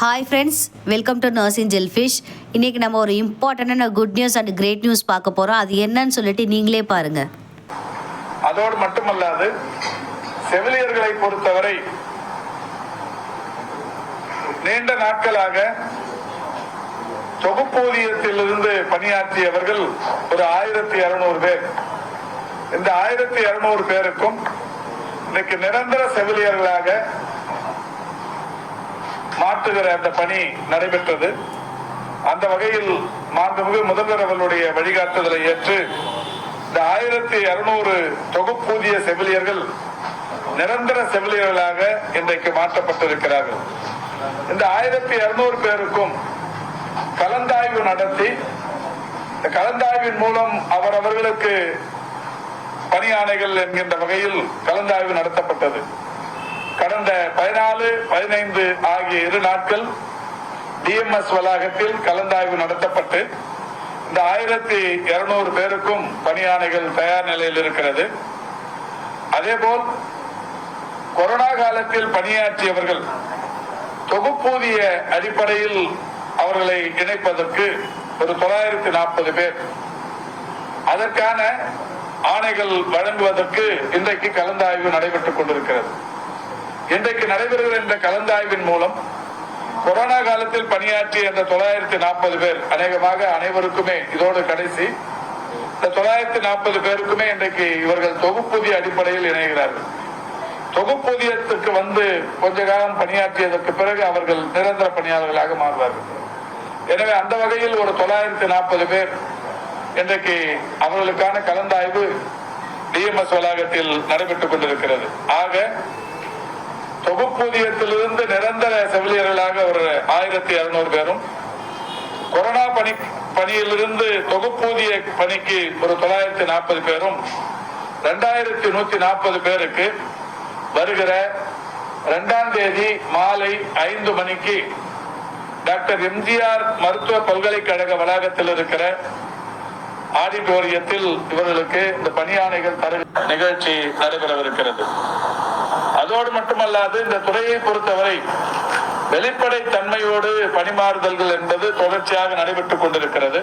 Hi friends welcome to nursing jellyfish இன்னைக்கு நம்ம ஒரு இம்பார்ட்டண்டான good news and great news பார்க்க போகிறோம் அது என்னன்னு சொல்லிட்டு நீங்களே பாருங்க. அதோடு மட்டுமல்லாது செவிலியர்களை பொறுத்தவரை நீண்ட நாட்களாக தொகுப்பூதியத்திலிருந்து பணியாற்றியவர்கள் ஒரு ஆயிரத்தி இருநூறு பேர். இந்த ஆயிரத்தி இருநூறு பேருக்கும் இன்னைக்கு நிரந்தர செவிலியர்களாக மாற்றுகிற அந்த பணி நடைபெற்றது. அந்த வகையில் மாண்புமிகு முதல்வர் அவர்களுடைய வழிகாட்டுதலை ஏற்று இந்த ஆயிரத்தி இருநூறு தொகுப்பூதிய செவிலியர்கள் நிரந்தர செவிலியர்களாக இன்றைக்கு மாற்றப்பட்டிருக்கிறார்கள். இந்த ஆயிரத்தி இருநூறு பேருக்கும் கலந்தாய்வு நடத்தி இந்த கலந்தாய்வின் மூலம் அவரவர்களுக்கு பணியானைகள் என்கின்ற வகையில் கலந்தாய்வு நடத்தப்பட்டது. கடந்த பதினாலு பதினைந்து ஆகிய இரு நாட்கள் டிஎம்எஸ் வளாகத்தில் கலந்தாய்வு நடத்தப்பட்டு இந்த ஆயிரத்தி இருநூறு பேருக்கும் பணியானைகள் தயார் நிலையில் இருக்கிறது. அதேபோல் கொரோனா காலத்தில் பணியாற்றியவர்கள் தொகுப்பூதிய அடிப்படையில் அவர்களை இணைப்பதற்கு ஒரு தொள்ளாயிரத்தி நாற்பது பேர். அதற்கான ஆணைகள் வழங்குவதற்கு இன்றைக்கு கலந்தாய்வு நடைபெற்றுக் கொண்டிருக்கிறது. இன்றைக்கு நடைபெறுகிற கலந்தாய்வின் மூலம் கொரோனா காலத்தில் பணியாற்றிய இந்த தொள்ளாயிரத்தி நாற்பது பேர் அநேகமாக அனைவருக்குமே இதோடு கடைசி இந்த தொள்ளாயிரத்தி நாற்பது பேருக்குமே இன்றைக்கு இவர்கள் தொகுப்பூதிய அடிப்படையில் இணைகிறார்கள். தொகுப்பூதியத்துக்கு வந்து கொஞ்ச காலம் பணியாற்றியதற்கு பிறகு அவர்கள் நிரந்தர பணியாளர்களாக மாறுவார்கள். எனவே அந்த வகையில் ஒரு தொள்ளாயிரத்தி நாற்பது பேர் இன்றைக்கு அவர்களுக்கான கலந்தாய்வு டிஎம்எஸ் வளாகத்தில் நடைபெற்றுக் கொண்டிருக்கிறது. ஆக தொகுப்பூதியத்திலிருந்து நிரந்தர செவிலியர்களாக ஒரு ஆயிரத்தி இருநூறு பேரும் கொரோனா பணி பணியிலிருந்து தொகுப்பூதிய பணிக்கு ஒரு தொள்ளாயிரத்தி நாற்பது பேரும் ரெண்டாயிரத்தி நூத்தி நாற்பது பேருக்கு வருகிற இரண்டாம் தேதி மாலை ஐந்து மணிக்கு டாக்டர் எம்ஜிஆர் மருத்துவ பல்கலைக்கழக வளாகத்தில் இருக்கிற ஆடிட்டோரியத்தில் இவர்களுக்கு இந்த பணியாணைகள் தரு நிகழ்ச்சி நடைபெறவிருக்கிறது. அதோடு மட்டுமல்லாது இந்த துறையை பொறுத்தவரை வெளிப்படை தன்மையோடு பணிமாறுதல்கள் என்பது தொடர்ச்சியாக நடைபெற்றுக் கொண்டிருக்கிறது.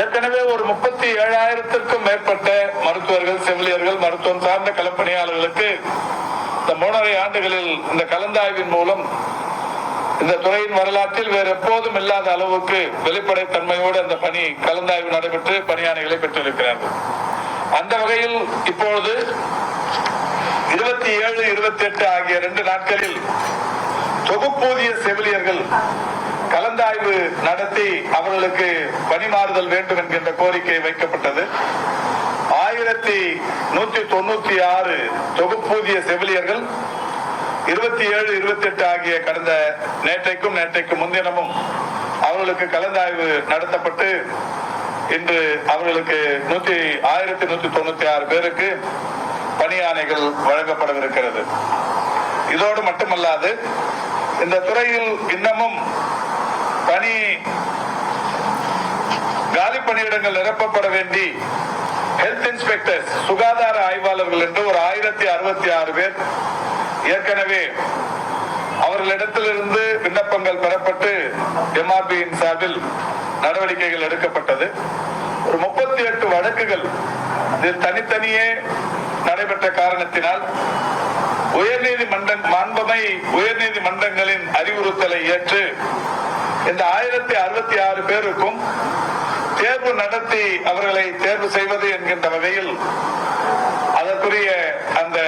ஏற்கனவே ஒரு முப்பத்தி ஏழாயிரத்திற்கும் மேற்பட்ட மருத்துவர்கள் செவிலியர்கள் மருத்துவம் சார்ந்த களப்பணியாளர்களுக்கு இந்த மூணரை ஆண்டுகளில் இந்த கலந்தாய்வின் மூலம் இந்த துறையின் வரலாற்றில் வேறு எப்போதும் இல்லாத அளவுக்கு வெளிப்படை தன்மையோடு அந்த பணி கலந்தாய்வு நடைபெற்று பணியாணைகளை பெற்றிருக்கிறார்கள். அந்த வகையில் இப்பொழுது இருபத்தி ஏழு இருபத்தி எட்டு ஆகிய ரெண்டு நாட்களில் தொகுப்பூதிய செவிலியர்கள் கலந்தாய்வு நடத்தி அவர்களுக்கு பணிமாறுதல் வேண்டும் என்கின்ற கோரிக்கை வைக்கப்பட்டது. ஆயிரத்தி நூத்தி தொண்ணூத்தி ஆறு தொகுப்பூதிய செவிலியர்கள் இருபத்தி ஏழு இருபத்தி எட்டு ஆகிய கடந்த நேற்றைக்கும் நேற்றைக்கு முன்தினமும் அவர்களுக்கு கலந்தாய்வு நடத்தப்பட்டு இன்று அவர்களுக்கு நூத்தி ஆயிரத்தி நூத்தி தொண்ணூத்தி ஆறு பேருக்கு பணியாணைகள் வழங்கப்படவிருக்கிறது. இதோடு மட்டுமல்லாது இந்த துறையில் இன்னமும் பணி காலி பணியிடங்கள் நிரப்பப்பட வேண்டி ஹெல்த் இன்ஸ்பெக்டர்ஸ் சுகாதார ஆய்வாளர்கள் என்று ஒரு ஆயிரத்தி அறுபத்தி ஆறு பேர் ஏற்கனவே அவர்களிடத்திலிருந்து விண்ணப்பங்கள் பெறப்பட்டு எம்ஆர்பியின் சார்பில் நடவடிக்கைகள் எடுக்கப்பட்டது. ஒரு முப்பத்தி எட்டு வழக்குகள் இது தனித்தனியே நடைபெற்ற காரணத்தினால் உயர்நீதிமன்ற மாண்பமை உயர்நீதிமன்றங்களின் அறிவுறுத்தலை ஏற்று இந்த ஆயிரத்தி அறுபத்தி ஆறு பேருக்கும் தேர்வு நடத்தி அவர்களை தேர்வு செய்வது என்கின்ற வகையில் அதற்குரிய அந்த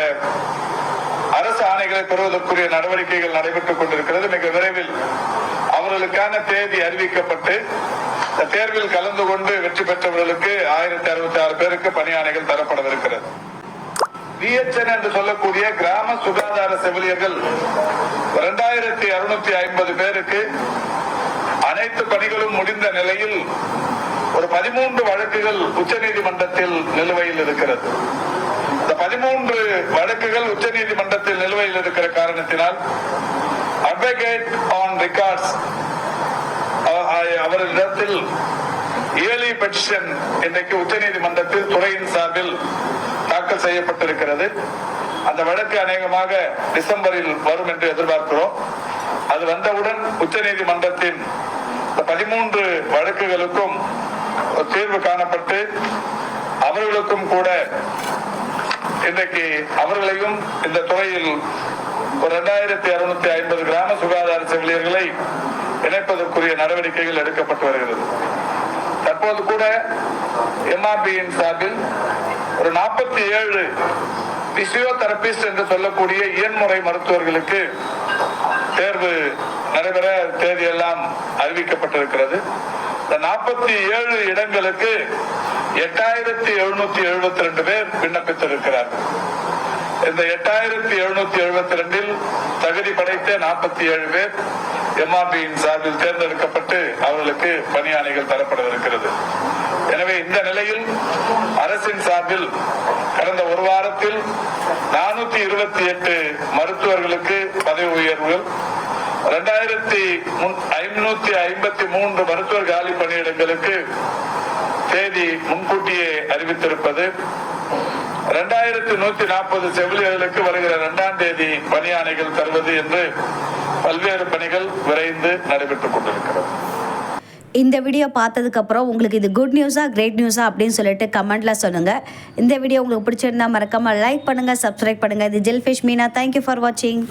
அரசு ஆணைகளை பெறுவதற்குரிய நடவடிக்கைகள் நடைபெற்றுக் கொண்டிருக்கிறது. மிக விரைவில் அவர்களுக்கான தேதி அறிவிக்கப்பட்டு தேர்வில் கலந்து கொண்டு வெற்றி பெற்றவர்களுக்கு ஆயிரத்தி அறுபத்தி ஆறு பேருக்கு பணியாணைகள் தரப்படவிருக்கிறது. பிஎச்என் என்று சொல்லக்கூடிய கிராம சுகாதார செவிலியர்கள் இரண்டாயிரத்தி அறுநூத்தி ஐம்பது பேருக்கு அனைத்து பணிகளும் முடிந்த நிலையில் ஒரு பதிமூன்று வழக்குகள் உச்சநீதிமன்றத்தில் நிலுவையில் இருக்கிறது. இந்த பதிமூன்று வழக்குகள் உச்சநீதிமன்றத்தில் நிலுவையில் இருக்கிற காரணத்தினால் அட்வொகேட் ஆன் ரெக்கார்ட்ஸ் அவரிடத்தில் ஏர்லி பெட்டிஷன் இன்றைக்கு உச்சநீதிமன்றத்தில் துறையின் சார்பில் தாக்கல் செய்யப்பட்டிருக்கிறது. அந்த வழக்கு அநேகமாக டிசம்பரில் வரும் என்று எதிர்பார்க்கிறோம். அது வந்தவுடன் உச்ச நீதிமன்றத்தின் பதிமூன்று வழக்குகளுக்கும் தீர்வு காணப்பட்டு அவர்களுக்கும் கூட இன்றைக்கு அவர்களையும் இந்த துறையில் ஒரு இரண்டாயிரத்தி அறுநூத்தி ஐம்பது கிராம சுகாதார செவிலியர்களை இணைப்பதற்குரிய நடவடிக்கைகள் எடுக்கப்பட்டு வருகிறது. தற்போது கூட எம்ஆர்பியின் சார்பில் ஒரு நாற்பத்தி ஏழு பிசியோதெரபிஸ்ட் என்று சொல்லக்கூடிய இயன்முறை மருத்துவர்களுக்கு தேர்வு நடைபெற தேதியெல்லாம் அறிவிக்கப்பட்டிருக்கிறது. இந்த நாற்பத்தி ஏழு இடங்களுக்கு எட்டாயிரத்தி எழுநூத்தி எழுபத்தி ரெண்டு பேர் விண்ணப்பித்திருக்கிறார்கள். இந்த எட்டாயிரத்தி எழுநூத்தி எழுபத்தி ரெண்டில் தகுதி படைத்த நாற்பத்தி ஏழு பேர் எம்ஆர்பியின் சார்பில் தேர்ந்தெடுக்கப்பட்டு அவர்களுக்கு பணியாணைகள் தரப்படவிருக்கிறது. எனவே இந்த நிலையில் அரசின் சார்பில் கடந்த ஒரு வாரத்தில் நானூத்தி இருபத்தி எட்டு மருத்துவர்களுக்கு பதவி உயர்வுகள் இரண்டாயிரத்தி ஐநூத்தி ஐம்பத்தி மூன்று மருத்துவர் காலி பணியிடங்களுக்கு தேதி முன்கூட்டியே அறிவித்திருப்பது இரண்டாயிரத்தி நூத்தி நாற்பது செவிலியர்களுக்கு வருகிற இரண்டாம் தேதி பணியானைகள் தருவது என்று பல்வேறு பணிகள் விரைந்து நடைபெற்றுக் கொண்டிருக்கிறது. இந்த வீடியோ பார்த்ததுக்கப்புறம் உங்களுக்கு இது குட் நியூஸா கிரேட் நியூஸா அப்படின்னு சொல்லிட்டு கமெண்ட்ல சொல்லுங்க. இந்த வீடியோ உங்களுக்கு பிடிச்சிருந்தா மறக்காம லைக் பண்ணுங்க சப்ஸ்கிரைப் பண்ணுங்க. இது ஜெல்ஃபிஷ் மீனா. தேங்க்யூ ஃபார் வாட்சிங்